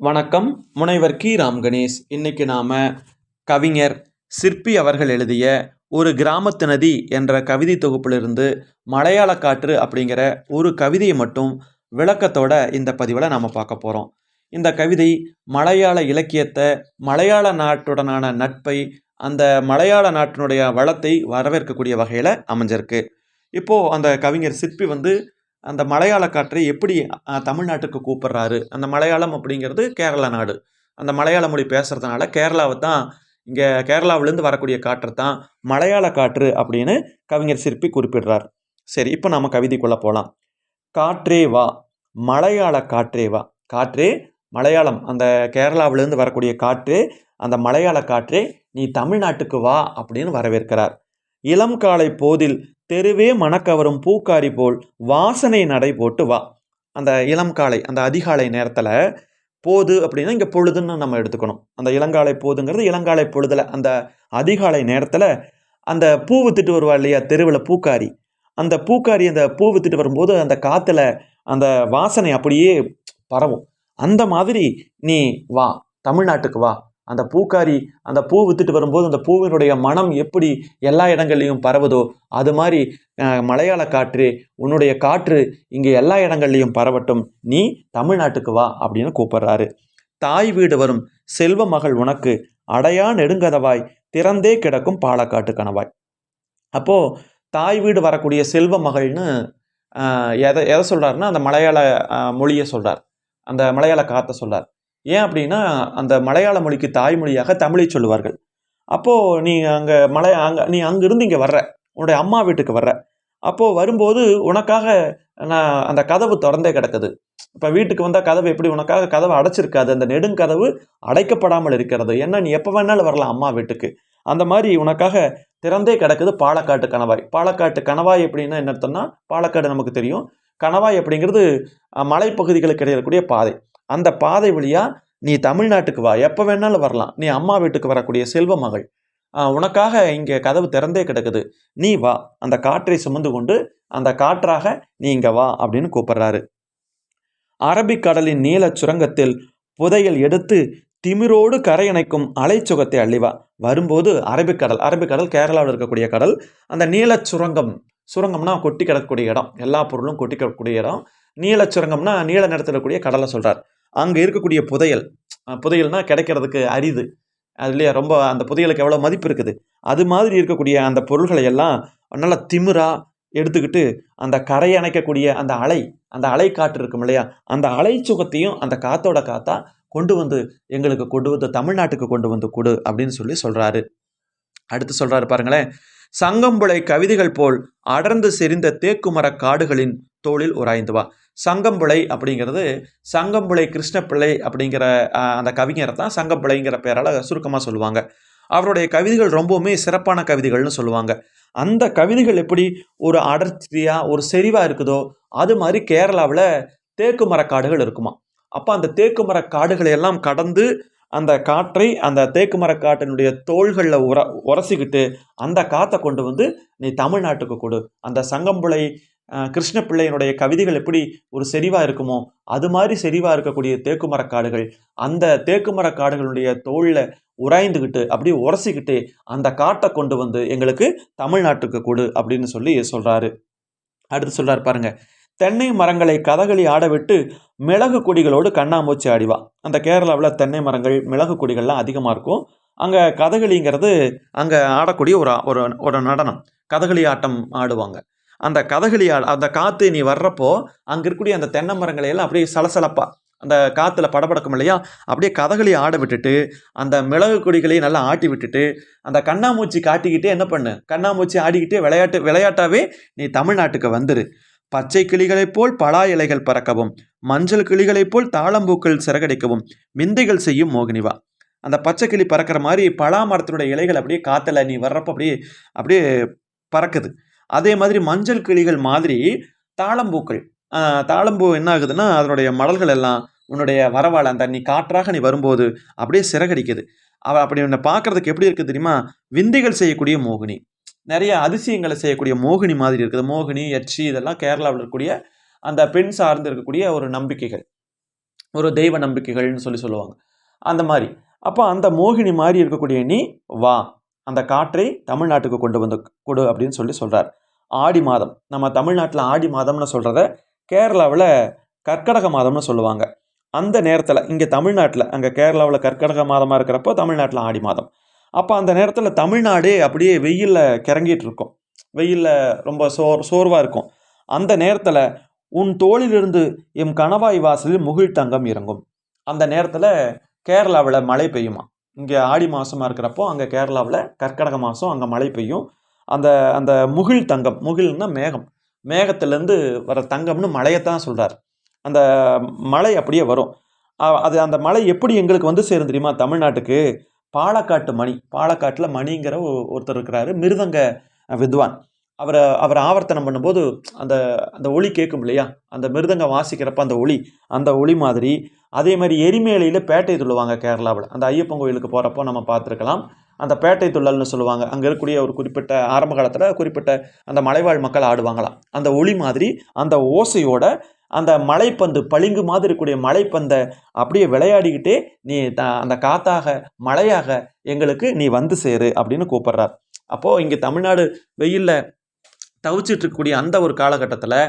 வணக்கம். முனைவர் கி. ராம் கணேஷ் இன்னைக்கு நாம் கவிஞர் சிற்பி அவர்கள் எழுதிய ஒரு கிராமத்து நதி என்ற கவிதை தொகுப்பிலிருந்து மலையாள காற்று அப்படிங்கிற ஒரு கவிதையை மட்டும் விளக்கத்தோட இந்த பதிவில் நாம் பார்க்க போகிறோம் இந்த கவிதை மலையாள இலக்கியத்தை மலையாள நாட்டுடனான நட்பை அந்த மலையாள நாட்டினுடைய வளத்தை வரவேற்கக்கூடிய வகையில் அமைஞ்சிருக்கு. இப்போது அந்த கவிஞர் சிற்பி வந்து அந்த மலையாள காற்றை எப்படி தமிழ்நாட்டுக்கு கூப்பிடுறாரு? அந்த மலையாளம் அப்படிங்கிறது கேரள நாடு. அந்த மலையாள மொழி பேசுகிறதுனால கேரளாவை தான் இங்கே கேரளாவிலேருந்து வரக்கூடிய காற்று தான் மலையாள காற்று அப்படின்னு கவிஞர் சிற்பி குறிப்பிடுறார். சரி இப்போ நம்ம கவிதைக்குள்ளே போகலாம் காற்றே வா மலையாள காற்றே வா. காற்றே மலையாளம். அந்த கேரளாவிலேருந்து வரக்கூடிய காற்று அந்த மலையாள காற்றே நீ தமிழ்நாட்டுக்கு வா அப்படின்னு வரவேற்கிறார். இளம் காலை போதில் தெருவே மணக்கவரும் பூக்காரி போல் வாசனை நடை போட்டு வா. அந்த இளம் காலை அந்த அதிகாலை நேரத்தில் போது அப்படின்னா இங்கே பொழுதுன்னு நம்ம எடுத்துக்கணும். அந்த இளங்காலை போதுங்கிறது இளங்காலை பொழுதில் அந்த அதிகாலை நேரத்தில் அந்த பூ வித்துட்டு வருவா இல்லையா தெருவில் பூக்காரி. அந்த பூக்காரி அந்த பூ வித்துட்டு வரும்போது அந்த காற்றுல அந்த வாசனை அப்படியே பரவும். அந்த மாதிரி நீ வா தமிழ்நாட்டுக்கு வா. அந்த பூக்காரி அந்த பூ வித்துட்டு வரும்போது அந்த பூவினுடைய மனம் எப்படி எல்லா இடங்கள்லையும் பரவுதோ அது மாதிரி மலையாள காற்று உன்னுடைய காற்று இங்கே எல்லா இடங்கள்லையும் பரவட்டும். நீ தமிழ்நாட்டுக்கு வா அப்படின்னு கூப்பிடுறாரு. தாய் வீடு வரும் செல்வ மகள் உனக்கு அடையா நெடுங்கதவாய் திறந்தே கிடக்கும் பாலக்காட்டு கணவாய். அப்போது தாய் வீடு வரக்கூடிய செல்வ மகள்னு எதை எதை சொல்கிறாருன்னா அந்த மலையாள மொழியை சொல்கிறார் அந்த மலையாள காற்றை சொல்கிறார் ஏன் அப்படின்னா அந்த மலையாள மொழிக்கு தாய்மொழியாக தமிழை சொல்லுவார்கள். அப்போது நீ அங்கே மலை அங்கே நீ அங்கிருந்து இங்கே வர்ற. உன்னுடைய அம்மா வீட்டுக்கு வர்ற. அப்போது வரும்போது உனக்காக நான் அந்த கதவு திறந்தே கிடக்குது. இப்போ வீட்டுக்கு வந்தால் கதவு எப்படி? உனக்காக கதவு அடைச்சிருக்காது. அந்த நெடுங்கதவு அடைக்கப்படாமல் இருக்கிறது. ஏன்னா நீ எப்போ வேணாலும் வரலாம் அம்மா வீட்டுக்கு. அந்த மாதிரி உனக்காக திறந்தே கிடக்குது பாலக்காட்டு கணவாய். பாலக்காட்டு கணவாய் எப்படின்னா என்ன அர்த்தம்னா பாலக்காடு நமக்கு தெரியும். கணவாய் அப்படிங்கிறது மலைப்பகுதிகளுக்கு இடையிறக்கூடிய பாதை. அந்த பாதை வழியாக நீ தமிழ்நாட்டுக்கு வா. எப்போ வேணாலும் வரலாம். நீ அம்மா வீட்டுக்கு வரக்கூடிய செல்வ மகள். உனக்காக இங்கே கதவு திறந்தே கிடக்குது. நீ வா. அந்த காற்றை சுமந்து கொண்டு அந்த காற்றாக நீ இங்கே வா அப்படின்னு கூப்பிடுறாரு. அரபிக்கடலின் நீலச் சுரங்கத்தில் புதையல் எடுத்து திமிரோடு கரையணைக்கும் அலைச்சுகத்தை அள்ளிவா. வரும்போது அரபிக்கடல் அரபிக்கடல் கேரளாவில் இருக்கக்கூடிய கடல் அந்த நீலச் சுரங்கம் சுரங்கம்னா கொட்டி கிடக்கக்கூடிய இடம். எல்லா பொருளும் கொட்டி கிடக்கக்கூடிய இடம். நீலச் சுரங்கம்னா நீல நிறத்தில் இருக்கக்கூடிய கடலை சொல்கிறார் அங்கே இருக்கக்கூடிய புதையல் புதையல்னால் கிடைக்கிறதுக்கு அரிது. அது இல்லையா? ரொம்ப அந்த புதையலுக்கு எவ்வளோ மதிப்பு இருக்குது? அது மாதிரி இருக்கக்கூடிய அந்த பொருள்களை எல்லாம் நல்லா திமிராக எடுத்துக்கிட்டு அந்த கரை அணைக்கக்கூடிய அந்த அலை அந்த அலை காற்று இருக்கும் இல்லையா? அந்த அலை சுகத்தையும் அந்த காத்தோட காத்தா கொண்டு வந்து எங்களுக்கு கொண்டு வந்து தமிழ்நாட்டுக்கு கொண்டு வந்து கொடு அப்படின்னு சொல்லி சொல்கிறாரு அடுத்து சொல்கிறாரு பாருங்களேன். சங்கம்புளை கவிதைகள் போல் அடர்ந்து செறிந்த தேக்குமர காடுகளின் தோளில் உராய்ந்து வா. சங்கம்புளை அப்படிங்கிறது சங்கம்புளை கிருஷ்ணப்பிள்ளை அப்படிங்கிற அந்த கவிஞரை தான் சங்கம்பிள்ளைங்கிற பேரால் சுருக்கமாக சொல்லுவாங்க. அவருடைய கவிதைகள் ரொம்பவுமே சிறப்பான கவிதைகள்னு சொல்லுவாங்க. அந்த கவிதைகள் எப்படி ஒரு அடர்த்தியாக ஒரு செறிவாக இருக்குதோ அது மாதிரி கேரளாவில் தேக்கு மரக்காடுகள் இருக்குமா. அப்போ அந்த தேக்கு மரக்காடுகளை எல்லாம் கடந்து அந்த காற்றை அந்த தேக்கு மரக்காட்டினுடைய தோள்களில் உர உரசிக்கிட்டு அந்த காற்றை கொண்டு வந்து நீ தமிழ்நாட்டுக்கு கொடு. அந்த சங்கம்புளை கிருஷ்ணப்பிள்ளையினுடைய கவிதைகள் எப்படி ஒரு செறிவாக இருக்குமோ அது மாதிரி செறிவாக இருக்கக்கூடிய தேக்கு மரக்காடுகள் அந்த தேக்கு மரக்காடுகளுடைய தோளில் உராய்ந்துக்கிட்டு அப்படியே உரசிக்கிட்டு அந்த காட்டை கொண்டு வந்து எங்களுக்கு தமிழ்நாட்டுக்கு கொடு அப்படின்னு சொல்லி சொல்கிறாரு அடுத்து சொல்கிறார் பாருங்கள் தென்னை மரங்களை கதகளி ஆடவிட்டு மிளகு கொடிகளோடு கண்ணாமூச்சி ஆடிவா. அந்த கேரளாவில் தென்னை மரங்கள் மிளகு கொடிகள்லாம் அதிகமாக இருக்கும். அங்கே கதகளிங்கிறது அங்கே ஆடக்கூடிய ஒரு ஒரு ஒரு நடனம் கதகளி ஆட்டம் ஆடுவாங்க. அந்த கதகளி அந்த காற்று நீ வர்றப்போ அங்கே இருக்கக்கூடிய அந்த தென்னை மரங்களை எல்லாம் அப்படியே சலசலப்பாக அந்த காற்றுல படபடக்கும் இல்லையா? அப்படியே கதகளி ஆட விட்டுட்டு அந்த மிளகு கொடிகளையும் நல்லா ஆட்டி விட்டுட்டு அந்த கண்ணாமூச்சி காட்டிக்கிட்டே என்ன பண்ணு? கண்ணாமூச்சி ஆடிக்கிட்டே விளையாட்டு விளையாட்டாவே நீ தமிழ்நாட்டுக்கு வந்துரு. பச்சை கிளிகளைப் போல் பலா இலைகள் பறக்கவும் மஞ்சள் கிளிகளைப் போல் தாளம்பூக்கள் சிறகடிக்கவும் விந்தைகள் செய்யும் மோகினிவா அந்த பச்சை கிளி பறக்கிற மாதிரி பலா மரத்தினுடைய இலைகள் அப்படியே காற்றுல நீ வர்றப்ப அப்படியே அப்படியே பறக்குது. அதே மாதிரி மஞ்சள் கிளிகள் மாதிரி தாளம்பூக்கள். தாளம்பூ என்ன ஆகுதுன்னா அதனுடைய மடல்கள் எல்லாம் உன்னுடைய வரவாள் அந்த நீ காற்றாக நீ வரும்போது அப்படியே சிறகடிக்குது. அவள் அப்படி உன்னை பார்க்கறதுக்கு எப்படி இருக்குது தெரியுமா? விந்தைகள் செய்யக்கூடிய மோகினி. நிறைய அதிசயங்களை செய்யக்கூடிய மோகினி மாதிரி இருக்குது. மோகினி யட்சி இதெல்லாம் கேரளாவில் இருக்கக்கூடிய அந்த பெண் சார்ந்து இருக்கக்கூடிய ஒரு நம்பிக்கைகள். ஒரு தெய்வ நம்பிக்கைகள்னு சொல்லி சொல்லுவாங்க. அந்த மாதிரி. அப்போ அந்த மோகினி மாதிரி இருக்கக்கூடிய நீ வா. அந்த காற்றை தமிழ்நாட்டுக்கு கொண்டு வந்து கொடு அப்படின்னு சொல்லி சொல்கிறார் ஆடி மாதம். நம்ம தமிழ்நாட்டில் ஆடி மாதம்னு சொல்கிறத கேரளாவில் கர்க்கடக மாதம்னு சொல்லுவாங்க. அந்த நேரத்தில் இங்கே தமிழ்நாட்டில் அங்கே கேரளாவில் கர்க்கடக மாதமாக இருக்கிறப்போ தமிழ்நாட்டில் ஆடி மாதம். அப்போ அந்த நேரத்தில் தமிழ்நாடே அப்படியே வெயிலில் கிறங்கிட்டு இருக்கும். வெயிலில் ரொம்ப சோர் சோர்வாக இருக்கும். அந்த நேரத்தில் உன் தோளிலிருந்து எம் கணவாய் வாசலில் முகிழ் தங்கம் இறங்கும். அந்த நேரத்தில் கேரளாவில் மழை பெய்யுமா? இங்கே ஆடி மாதமாக இருக்கிறப்போ அங்கே கேரளாவில் கர்க்கடக மாதம் அங்கே மழை பெய்யும். அந்த அந்த முகில் தங்கம் முகில்னா மேகம். மேகத்துலேருந்து வர தங்கம்னு மழையைத்தான் சொல்கிறார் அந்த மழை அப்படியே வரும். அது அந்த மழை எப்படி எங்களுக்கு வந்து சேரும் தெரியுமா? தமிழ்நாட்டுக்கு பாலக்காட்டு மணி பாலக்காட்டில் மணிங்கிற ஒருத்தர் இருக்கிறாரு மிருதங்க வித்வான். அவரை அவர் ஆவர்த்தனம் பண்ணும்போது அந்த அந்த ஒளி கேட்கும் இல்லையா? அந்த மிருதங்க வாசிக்கிறப்ப அந்த ஒளி அந்த ஒளி மாதிரி அதே மாதிரி எரிமேலையில் பேட்டை துள்ளுவாங்க கேரளாவில். அந்த ஐயப்பன் கோயிலுக்கு போகிறப்போ நம்ம பார்த்துருக்கலாம். அந்த பேட்டை துள்ளல்னு சொல்லுவாங்க. அங்கே இருக்கக்கூடிய ஒரு குறிப்பிட்ட ஆரம்ப காலத்தில் குறிப்பிட்ட அந்த மலைவாழ் மக்கள் ஆடுவாங்களாம். அந்த ஒளி மாதிரி அந்த ஓசையோட அந்த மலைப்பந்து பளிங்கு மாதிரி இருக்கக்கூடிய மலைப்பந்தை அப்படியே விளையாடிக்கிட்டே நீ த அந்த காத்தாக மழையாக எங்களுக்கு நீ வந்து சேரு அப்படின்னு கூப்பிட்றார். அப்போது இங்கே தமிழ்நாடு வெயிலில் தவிச்சிட்டு இருக்கக்கூடிய அந்த ஒரு காலகட்டத்தில்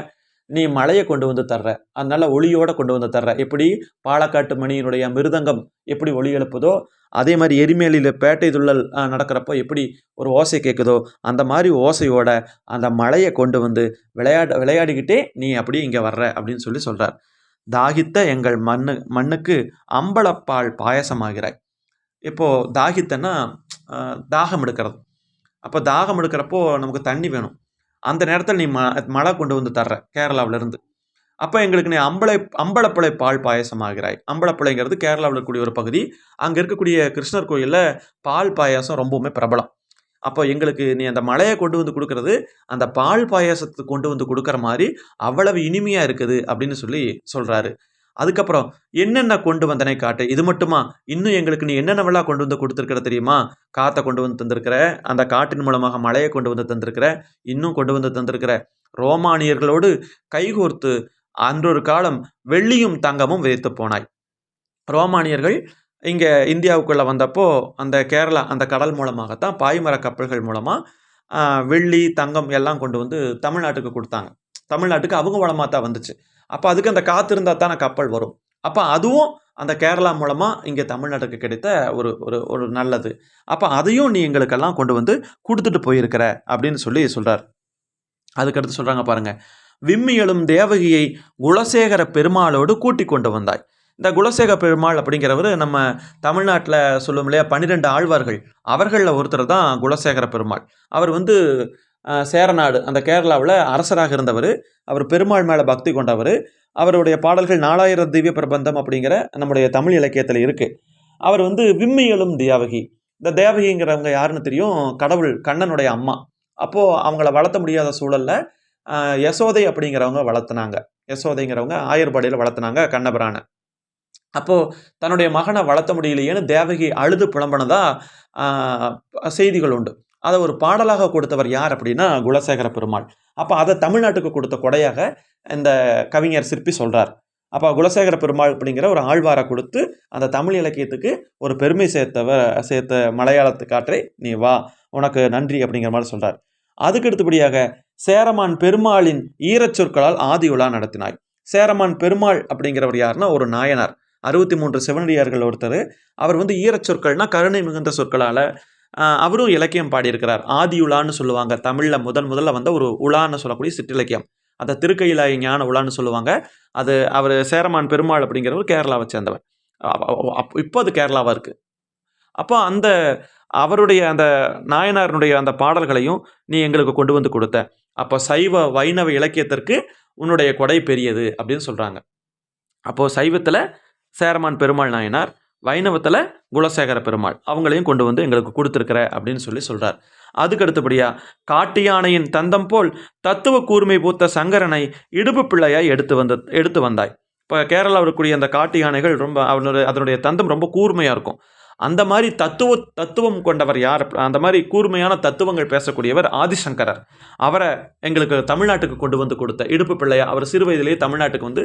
நீ மழையை கொண்டு வந்து தர்ற. அதனால ஒளியோட கொண்டு வந்து தர்ற. எப்படி பாலக்காட்டு மணியினுடைய மிருதங்கம் எப்படி ஒளி எழுப்புதோ அதே மாதிரி எரிமேலியில் பேட்டை துள்ளல் நடக்கிறப்போ எப்படி ஒரு ஓசை கேட்குதோ அந்த மாதிரி ஓசையோட அந்த மழையை கொண்டு வந்து விளையாட விளையாடிக்கிட்டே நீ அப்படியே இங்கே வர்ற அப்படின்னு சொல்லி சொல்கிறார் தாகித்த எங்கள் மண்ணு மண்ணுக்கு அம்பளப்பால் பாயசமாகிறாய். இப்போது தாகித்தன்னா தாகம் எடுக்கிறது. அப்போ தாகம் எடுக்கிறப்போ நமக்கு தண்ணி வேணும். அந்த நேரத்தில் நீ ம மழை கொண்டு வந்து தர்ற கேரளாவிலேருந்து. அப்போ எங்களுக்கு நீ அம்பளை அம்பலப்புழை பால் பாயசமாகிறாய். அம்பலப்புழைங்கிறது கேரளாவில் இருக்கக்கூடிய ஒரு பகுதி. அங்கே இருக்கக்கூடிய கிருஷ்ணர் கோயிலில் பால் பாயாசம் ரொம்பவுமே பிரபலம். அப்போ எங்களுக்கு நீ அந்த மலையை கொண்டு வந்து கொடுக்கறது அந்த பால் பாயாசத்தை கொண்டு வந்து கொடுக்குற மாதிரி அவ்வளவு இனிமையாக இருக்குது அப்படின்னு சொல்லி சொல்கிறாரு அதுக்கப்புறம் என்னென்ன கொண்டு வந்தனை காட்டு? இது மட்டுமா? இன்னும் எங்களுக்கு நீ என்னென்னவெல்லாம் கொண்டு வந்து கொடுத்துருக்கிற தெரியுமா? காற்றை கொண்டு வந்து தந்திருக்கிற அந்த காட்டின் மூலமாக மழையை கொண்டு வந்து தந்திருக்கிற இன்னும் கொண்டு வந்து தந்திருக்கிற ரோமானியர்களோடு கைகோர்த்து அன்றொரு காலம் வெள்ளியும் தங்கமும் விதைத்து போனாய். ரோமானியர்கள் இங்கே இந்தியாவுக்குள்ளே வந்தப்போ அந்த கேரளா அந்த கடல் மூலமாகத்தான் பாய்மர கப்பல்கள் மூலமாக வெள்ளி தங்கம் எல்லாம் கொண்டு வந்து தமிழ்நாட்டுக்கு கொடுத்தாங்க. தமிழ்நாட்டுக்கு அவங்க மூலமாக தான் வந்துச்சு. அப்போ அதுக்கு அந்த காற்று இருந்தால் தானே கப்பல் வரும். அப்போ அதுவும் அந்த கேரளா மூலமாக இங்கே தமிழ்நாட்டுக்கு கிடைத்த ஒரு ஒரு ஒரு நல்லது. அப்போ அதையும் நீ எங்களுக்கெல்லாம் கொண்டு வந்து கொடுத்துட்டு போயிருக்கிற அப்படின்னு சொல்லி சொல்கிறார் அதுக்கடுத்து சொல்கிறாங்க பாருங்க. விம்மியலும் தேவகியை குலசேகர பெருமாளோடு கூட்டி கொண்டு வந்தாய். இந்த குலசேகர பெருமாள் அப்படிங்கிறவர் நம்ம தமிழ்நாட்டில் சொல்லும் இல்லையா பன்னிரெண்டு ஆழ்வார்கள். அவர்களில் ஒருத்தர் தான் குலசேகர பெருமாள். அவர் வந்து சேரநாடு அந்த கேரளாவில் அரசராக இருந்தவர். அவர் பெருமாள் மேலே பக்தி கொண்டவர். அவருடைய பாடல்கள் நாலாயிரம் திவ்ய பிரபந்தம் அப்படிங்கிற நம்முடைய தமிழ் இலக்கியத்தில் இருக்குது அவர் வந்து விம்மியலும் தேவகி இந்த தேவகிங்கிறவங்க யாருன்னு தெரியும்? கடவுள் கண்ணனுடைய அம்மா. அப்போது அவங்கள வளர்த்த முடியாத சூழலில் யசோதை அப்படிங்கிறவங்க வளர்த்துனாங்க. யசோதைங்கிறவங்க ஆயர்பாடியில் வளர்த்துனாங்க கண்ணபிரானை. அப்போது தன்னுடைய மகனை வளர்த்த முடியலையேன்னு தேவகி அழுது புலம்பனதாக செய்திகள் உண்டு. அதை ஒரு பாடலாக கொடுத்தவர் யார் அப்படின்னா குலசேகர பெருமாள். அப்போ அதை தமிழ்நாட்டுக்கு கொடுத்த கொடையாக இந்த கவிஞர் சிற்பி சொல்கிறார் அப்போ குலசேகர பெருமாள் அப்படிங்கிற ஒரு ஆழ்வாரை கொடுத்து அந்த தமிழ் இலக்கியத்துக்கு ஒரு பெருமை சேர்த்தவர் சேர்த்த மலையாளத்து காற்றை நீ வா உனக்கு நன்றி அப்படிங்கிற மாதிரி சொல்கிறார் அதுக்கு அடுத்தபடியாக சேரமான் பெருமாளின் ஈரச் சொற்களால் ஆதி உலா நடத்தினாய். சேரமான் பெருமாள் அப்படிங்கிறவர் யாருன்னா ஒரு நாயனார். அறுபத்தி மூன்று சிவனடியார்கள் ஒருத்தர். அவர் வந்து ஈரச்சொற்கள்னா கருணை மிகுந்த சொற்களால் அவரும் இலக்கியம் பாடியிருக்கிறார். ஆதி உலான்னு சொல்லுவாங்க. தமிழில் முதன் முதல்ல வந்த ஒரு உலான்னு சொல்லக்கூடிய சிற்றிலக்கியம். அந்த திருக்கையிலாய ஞான உலான்னு சொல்லுவாங்க. அது அவர் சேரமான் பெருமாள் அப்படிங்கிறவர் கேரளாவை சேர்ந்தவர். இப்போ அது கேரளாவாக இருக்குது அப்போ அந்த அவருடைய அந்த நாயனாரனுடைய அந்த பாடல்களையும் நீ எங்களுக்கு கொண்டு வந்து கொடுத்த. அப்போ சைவ வைணவ இலக்கியத்திற்கு உன்னுடைய கொடை பெரியது அப்படின்னு சொல்கிறாங்க அப்போது சைவத்தில் சேரமான் பெருமாள் நாயனார் வைணவத்தில் குலசேகர பெருமாள். அவங்களையும் கொண்டு வந்து எங்களுக்கு கொடுத்துருக்குற அப்படின்னு சொல்லி சொல்கிறார் அதுக்கு அடுத்தபடியாக காட்டு யானையின் தந்தம் போல் தத்துவ கூர்மை பூத்த சங்கரனை இடுப்பு பிள்ளையாய் எடுத்து வந்த எடுத்து வந்தாய். இப்போ கேரளாவில் இருக்கக்கூடிய அந்த காட்டு யானைகள் ரொம்ப அவனுடைய அதனுடைய தந்தம் ரொம்ப கூர்மையாக இருக்கும். அந்த மாதிரி தத்துவ தத்துவம் கொண்டவர் யார்? அந்த மாதிரி கூர்மையான தத்துவங்கள் பேசக்கூடியவர் ஆதிசங்கரர். அவரை எங்களுக்கு தமிழ்நாட்டுக்கு கொண்டு வந்து கொடுத்த இடுப்பு பிள்ளையா அவர் சிறு வயதிலேயே தமிழ்நாட்டுக்கு வந்து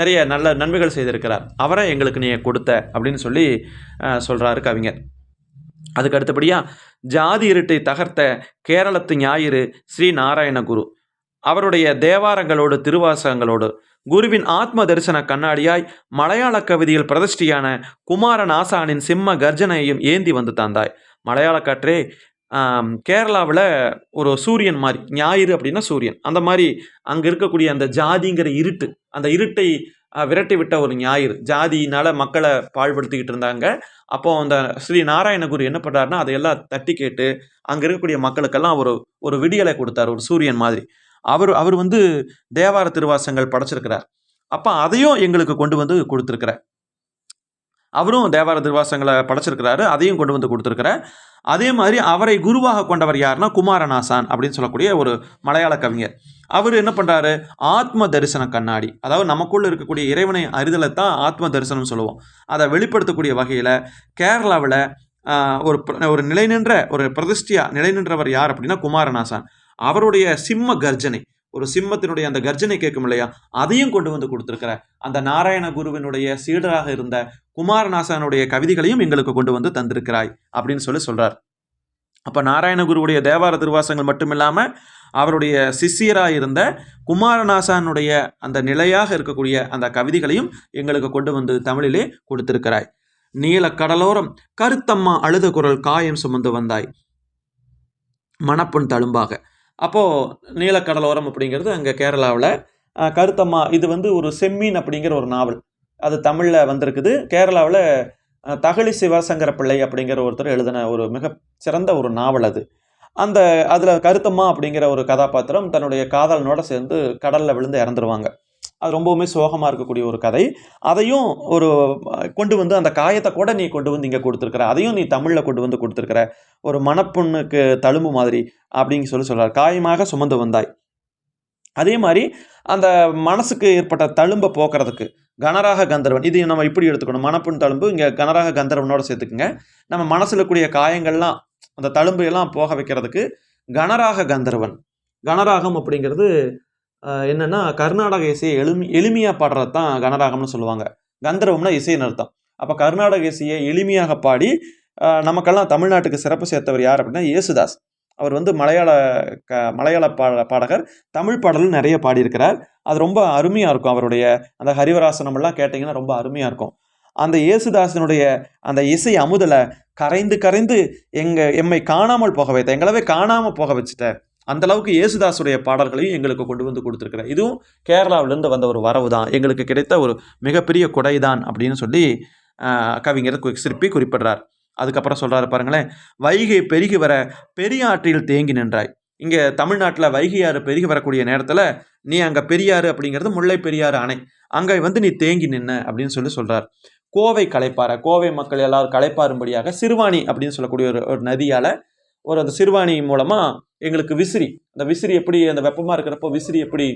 நிறைய நல்ல நன்மைகள் செய்திருக்கிறார். அவரை எங்களுக்கு நீ கொடுத்த அப்படின்னு சொல்லி சொல்கிறாரு கவிஞர். அதுக்கு அடுத்தபடியாக ஜாதி இருட்டை தகர்த்த கேரளத்து ஞாயிறு ஸ்ரீ நாராயண குரு அவருடைய தேவாரங்களோடு திருவாசகங்களோடு குருவின் ஆத்ம தரிசன கண்ணாடியாய் மலையாள கவிதையில் பிரதிஷ்டியான குமாரன் ஆசானின் சிம்ம கர்ஜனையையும் ஏந்தி வந்து தந்தாய். மலையாள காற்றே கேரளாவில் ஒரு சூரியன் மாதிரி ஞாயிறு அப்படின்னா சூரியன். அந்த மாதிரி அங்கே இருக்கக்கூடிய அந்த ஜாதிங்கிற இருட்டு அந்த இருட்டை விரட்டி விட்ட ஒரு ஞாயிறு. ஜாதியினால் மக்களை பாழ்படுத்திக்கிட்டு இருந்தாங்க. அப்போ அந்த ஸ்ரீ நாராயணகுரு என்ன பண்ணுறாருன்னா அதையெல்லாம் தட்டி கேட்டு அங்கே இருக்கக்கூடிய மக்களுக்கெல்லாம் ஒரு ஒரு விடியலை கொடுத்தாரு ஒரு சூரியன் மாதிரி. அவர் அவர் வந்து தேவார திருவாசங்கள் படைச்சிருக்கிறார். அப்போ அதையும் எங்களுக்கு கொண்டு வந்து கொடுத்துருக்கிறார். அவரும் தேவார திருவாசங்களை படைச்சிருக்கிறாரு அதையும் கொண்டு வந்து கொடுத்துருக்கிறார். அதே மாதிரி அவரை குருவாக கொண்டவர் யாருன்னா குமாரநாசான் அப்படின்னு சொல்லக்கூடிய ஒரு மலையாள கவிஞர். அவர் என்ன பண்ணுறாரு ஆத்ம தரிசன கண்ணாடி அதாவது நமக்குள்ளே இருக்கக்கூடிய இறைவனை அறிதலை தான் ஆத்ம தரிசனம் சொல்லுவோம். அதை வெளிப்படுத்தக்கூடிய வகையில் கேரளாவில் ஒரு ஒரு ஒரு நிலைநின்ற ஒரு பிரதிஷ்டியாக நிலை நின்றவர் யார் அப்படின்னா குமாரநாசான் அவருடைய சிம்ம கர்ஜனை. ஒரு சிம்மத்தினுடைய அந்த கர்ஜனை கேட்கும் இல்லையா? அதையும் கொண்டு வந்து கொடுத்துருக்கிற அந்த நாராயண குருவினுடைய சீடராக இருந்த குமாரநாசனுடைய கவிதைகளையும் எங்களுக்கு கொண்டு வந்து தந்திருக்கிறாய் அப்படின்னு சொல்லி சொல்றார். அப்போ நாராயண குருவுடைய தேவார திருவாசங்கள் மட்டும் இல்லாமல் அவருடைய சிஷியராக இருந்த குமாரநாசானுடைய அந்த நிலையாக இருக்கக்கூடிய அந்த கவிதைகளையும் எங்களுக்கு கொண்டு வந்து தமிழிலே கொடுத்திருக்கிறாய். நீல கடலோரம் கருத்தம்மா அழுத குரல் காயம் சுமந்து வந்தாய். மணப்பொன் தழும்பாக. அப்போது நீலக்கடலோரம் அப்படிங்கிறது அங்கே கேரளாவில். கருத்தம்மா இது வந்து ஒரு செம்மீன் அப்படிங்கிற ஒரு நாவல். அது தமிழில் வந்திருக்குது. கேரளாவில் தகழி சிவசங்கர பிள்ளை அப்படிங்கிற ஒருத்தர் எழுதின ஒரு மிக சிறந்த ஒரு நாவல் அது. அந்த அதில் கருத்தம்மா அப்படிங்கிற ஒரு கதாபாத்திரம் தன்னுடைய காதலனோட சேர்ந்து கடலில் விழுந்து இறந்துருவாங்க. அது ரொம்பவுமே சோகமாக இருக்கக்கூடிய ஒரு கதை. அதையும் ஒரு கொண்டு வந்து அந்த காயத்தை கூட நீ கொண்டு வந்து இங்கே கொடுத்துருக்குற. அதையும் நீ தமிழில் கொண்டு வந்து கொடுத்துருக்குற. ஒரு மணப்பெண்ணுக்கு தழும்பு மாதிரி அப்படின்னு சொல்லி சொல்கிறார் காயமாக சுமந்து வந்தாய். அதே மாதிரி அந்த மனசுக்கு ஏற்பட்ட தழும்பை போக்குறதுக்கு கனராக கந்தர்வன் இது நம்ம இப்படி எடுத்துக்கணும். மனப்புண் தழும்பு இங்கே கனராக கந்தர்வனோட சேர்த்துக்குங்க. நம்ம மனசில் கூடிய காயங்கள்லாம் அந்த தழும்பு எல்லாம் போக வைக்கிறதுக்கு கனராக கந்தர்வன். கனராகம் அப்படிங்கிறது என்னென்னா கர்நாடக இசையை எளிமை எளிமையாக பாடுறது தான் கனராகம்னு சொல்லுவாங்க. கந்தர்வம்னா இசைன்னு அர்த்தம். அப்போ கர்நாடக இசையை எளிமையாக பாடி நமக்கெல்லாம் தமிழ்நாட்டுக்கு சிறப்பு சேர்த்தவர் யார் அப்படின்னா இயேசுதாஸ். அவர் வந்து மலையாள க மலையாள பாட பாடகர். தமிழ் பாடலும் நிறைய பாடியிருக்கிறார். அது ரொம்ப அருமையாக இருக்கும். அவருடைய அந்த ஹரிவராசனம் எல்லாம் கேட்டிங்கன்னா ரொம்ப அருமையாக இருக்கும். அந்த இயேசுதாசனுடைய அந்த இசை அமுதலை கரைந்து கரைந்து எங்கள் எம்மை காணாமல் போக வைத்த எங்களவே காணாமல் போக வச்சுட்ட அந்த அளவுக்கு இயேசுதாசுடைய பாடல்களையும் எங்களுக்கு கொண்டு வந்து கொடுத்துருக்குறார். இதுவும் கேரளாவிலேருந்து வந்த ஒரு வரவு தான் எங்களுக்கு கிடைத்த ஒரு மிகப்பெரிய கொடைதான் அப்படின்னு சொல்லி கவிஞர் சிற்பி குறிப்பிடுறார். அதுக்கப்புறம் சொல்கிறாரு பாருங்களேன் வைகை பெருகி வர பெரியாற்றில் தேங்கி நின்றாய். இங்கே தமிழ்நாட்டில் வைகை ஆறு பெருகி வரக்கூடிய நேரத்தில் நீ அங்கே பெரியாறு அப்படிங்கிறது முல்லை பெரியாறு அணை. அங்கே வந்து நீ தேங்கி நின்ன அப்படின்னு சொல்லி சொல்கிறார் கோவை கலைப்பாறை கோவை மக்கள் எல்லாரும் களைப்பாரும்படியாக சிறுவாணி அப்படின்னு சொல்லக்கூடிய ஒரு ஒரு நதியால் ஒரு அந்த சிறுவாணி மூலமாக எங்களுக்கு விசிறி அந்த விசிறி எப்படி அந்த வெப்பமாக இருக்கிறப்போ விசிறி எப்படி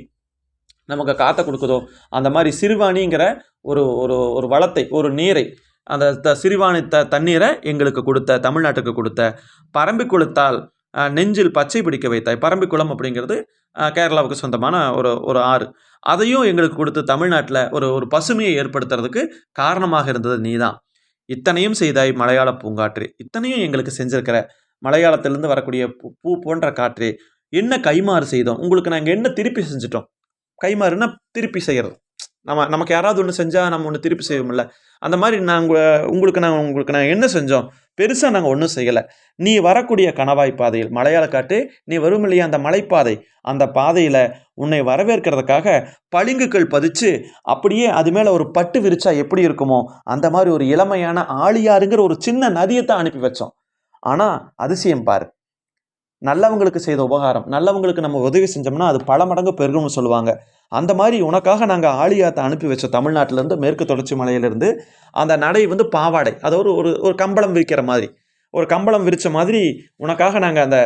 நமக்கு காற்றை கொடுக்குதோ அந்த மாதிரி சிறுவாணிங்கிற ஒரு ஒரு ஒரு வளத்தை ஒரு நீரை அந்த த சிறுவாணி த தண்ணீரை எங்களுக்கு கொடுத்த தமிழ்நாட்டுக்கு கொடுத்த பரம்பிக்குளத்தால் அஹ், நெஞ்சில் பச்சை பிடிக்க வைத்தாய். பரம்பிக்குளம் அப்படிங்கிறது கேரளாவுக்கு சொந்தமான ஒரு ஒரு ஆறு. அதையும் எங்களுக்கு கொடுத்து தமிழ்நாட்டில் ஒரு ஒரு பசுமையை ஏற்படுத்துறதுக்கு காரணமாக இருந்தது நீதான். இத்தனையும் செய்தாய் மலையாள பூங்காற்று. இத்தனையும் எங்களுக்கு செஞ்சிருக்கிற மலையாளத்திலிருந்து வரக்கூடிய பூ பூ போன்ற காற்றே என்ன கைமாறு செய்தோம்? உங்களுக்கு நாங்கள் என்ன திருப்பி செஞ்சிட்டோம்? கைமாறுனா திருப்பி செய்கிறது நம்ம நமக்கு யாராவது ஒன்று செஞ்சால் நம்ம ஒன்று திருப்பி செய்வோம்ல. அந்த மாதிரி நாங்கள் உங்களுக்கு நாங்கள் உங்களுக்கு நாங்கள் என்ன செஞ்சோம்? பெருசாக நாங்கள் ஒன்றும் செய்யலை. நீ வரக்கூடிய கணவாய் பாதையில் மலையாள காட்டு நீ வரும் இல்லையா அந்த மலைப்பாதை? அந்த பாதையில் உன்னை வரவேற்கிறதுக்காக பளிங்குகள் பதிச்சு அப்படியே அது மேலே ஒரு பட்டு விரிச்சா எப்படி இருக்குமோ அந்த மாதிரி ஒரு இளமையான ஆளியாருங்கிற ஒரு சின்ன நதியை தான் அனுப்பி வச்சோம். ஆனால் அதிசயம் பாரு. நல்லவங்களுக்கு செய்த உபகாரம் நல்லவங்களுக்கு நம்ம உதவி செஞ்சோம்னா அது பல மடங்கு பெருகும்னு சொல்லுவாங்க. அந்த மாதிரி உனக்காக நாங்கள் ஆழியாத்தை அனுப்பி வச்சோம் தமிழ்நாட்டிலேருந்து மேற்கு தொடர்ச்சி மலையிலேருந்து அந்த நடை வந்து பாவாடை. அது ஒரு ஒரு ஒரு கம்பளம் விரிக்கிற மாதிரி. ஒரு கம்பளம் விரித்த மாதிரி உனக்காக நாங்கள் அந்த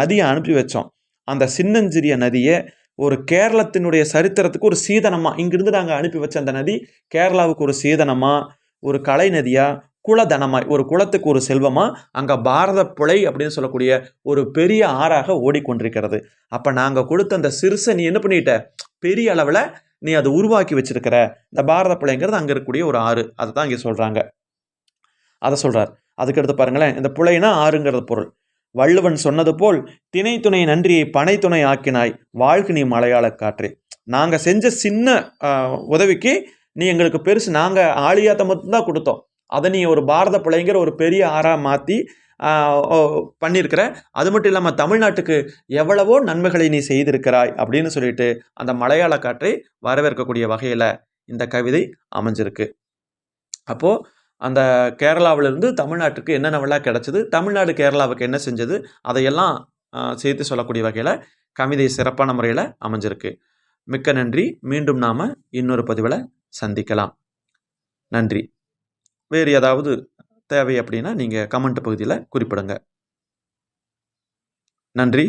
நதியை அனுப்பி வச்சோம். அந்த சின்னஞ்சிறிய நதியை ஒரு கேரளத்தினுடைய சரித்திரத்துக்கு ஒரு சீதனமாக இங்கிருந்து நாங்கள் அனுப்பி வச்ச அந்த நதி கேரளாவுக்கு ஒரு சீதனமாக ஒரு கலை நதியாக குலதனமாய் ஒரு குலத்துக்கு ஒரு செல்வமாக அங்கே பாரத புழை அப்படின்னு சொல்லக்கூடிய ஒரு பெரிய ஆறாக ஓடிக்கொண்டிருக்கிறது. அப்போ நாங்கள் கொடுத்த அந்த சிறுசை நீ என்ன பண்ணிட்ட? பெரிய அளவில் நீ அதை உருவாக்கி வச்சிருக்கிற. இந்த பாரத புழைங்கிறது அங்கே இருக்கக்கூடிய ஒரு ஆறு. அதை தான் இங்கே சொல்கிறாங்க அதை சொல்கிறார் அதுக்கடுத்து பாருங்களேன். இந்த புழைனா ஆறுங்கிறது பொருள். வள்ளுவன் சொன்னது போல் திணை துணை நன்றியை பனை துணை ஆக்கினாய் வாழ்க்கை நீ மலையாள காற்றே. நாங்கள் செஞ்ச சின்ன உதவிக்கு நீ எங்களுக்கு பெருசு நாங்கள் ஆளியாத்த மட்டும்தான் கொடுத்தோம். அதை நீ ஒரு பாரத பிள்ளைங்கிற ஒரு பெரிய ஆறாக மாற்றி பண்ணியிருக்கிற அது மட்டும் இல்லாமல் தமிழ்நாட்டுக்கு எவ்வளவோ நன்மைகளை நீ செய்திருக்கிறாய் அப்படின்னு சொல்லிட்டு அந்த மலையாள காற்றை வரவேற்கக்கூடிய வகையில் இந்த கவிதை அமைஞ்சிருக்கு. அப்போது அந்த கேரளாவிலிருந்து தமிழ்நாட்டுக்கு என்னென்னவெல்லாம் கிடச்சிது தமிழ்நாடு கேரளாவுக்கு என்ன செஞ்சது அதையெல்லாம் சேர்த்து சொல்லக்கூடிய வகையில் கவிதை சிறப்பான முறையில் அமைஞ்சிருக்கு. மிக்க நன்றி. மீண்டும் நாம் இன்னொரு பதிவில் சந்திக்கலாம். நன்றி. வேறு ஏதாவது தேவை அப்படின்னா நீங்கள் கமெண்ட் பகுதியில் குறிப்பிடுங்க. நன்றி.